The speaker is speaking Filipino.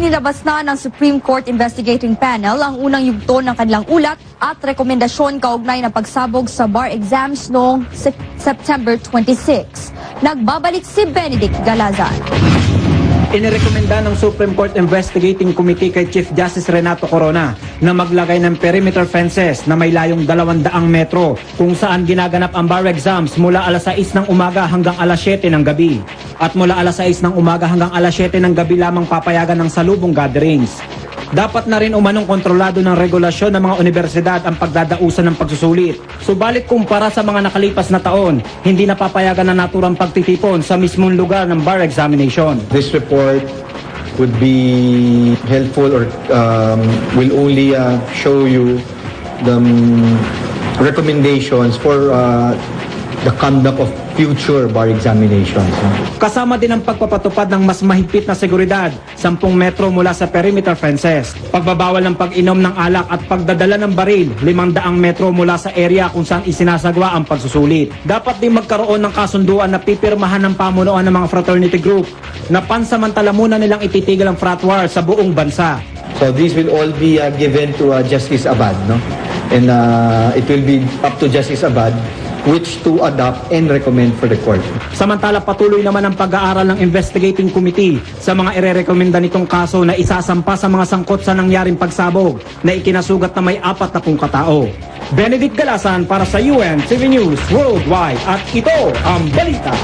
Inilabas na ng Supreme Court Investigating Panel ang unang yugto ng kanilang ulat at rekomendasyon kaugnay ng pagsabog sa bar exams noong Sep- September 26. Nagbabalik si Benedict Galazan. Inirekomenda ng Supreme Court Investigating Committee kay Chief Justice Renato Corona na maglagay ng perimeter fences na may layong 200 metro kung saan ginaganap ang bar exams mula alas 6 ng umaga hanggang alas 7 ng gabi. At mula alas 6 ng umaga hanggang alas 7 ng gabi lamang papayagan ng salubong gatherings. Dapat na rin umanong kontrolado ng regulasyon ng mga universidad ang pagdadausan ng pagsusulit. Subalit kumpara sa mga nakalipas na taon, hindi napapayagan na naturang pagtitipon sa mismong lugar ng bar examination. This report would be helpful or um, will only uh, show you the um, recommendations for uh, the conduct of future bar examinations. Kasama din ang pagpapatupad ng mas mahigpit na seguridad, 10 metro mula sa perimeter fences, pagbabawal ng pag-inom ng alak at pagdadala ng baril, 500 metro mula sa area kung saan isinasagwa ang pagsusulit. Dapat din magkaroon ng kasunduan na pipirmahan ng pamunuan ng mga fraternity group na pansamantala muna nilang ititigil ang frat war sa buong bansa. So these will all be uh, given to uh, Justice Abad, no? And uh, it will be up to Justice Abad which to adopt and recommend for the court. Samantala patuloy naman ang pag-aaral ng investigating committee sa mga irerekomenda nitong kaso na isasampa sa mga sangkot sa nangyaring pagsabog na ikinasugat na may apat na katao. Benedict Galasan para sa UN TV News Worldwide at ito ang balita.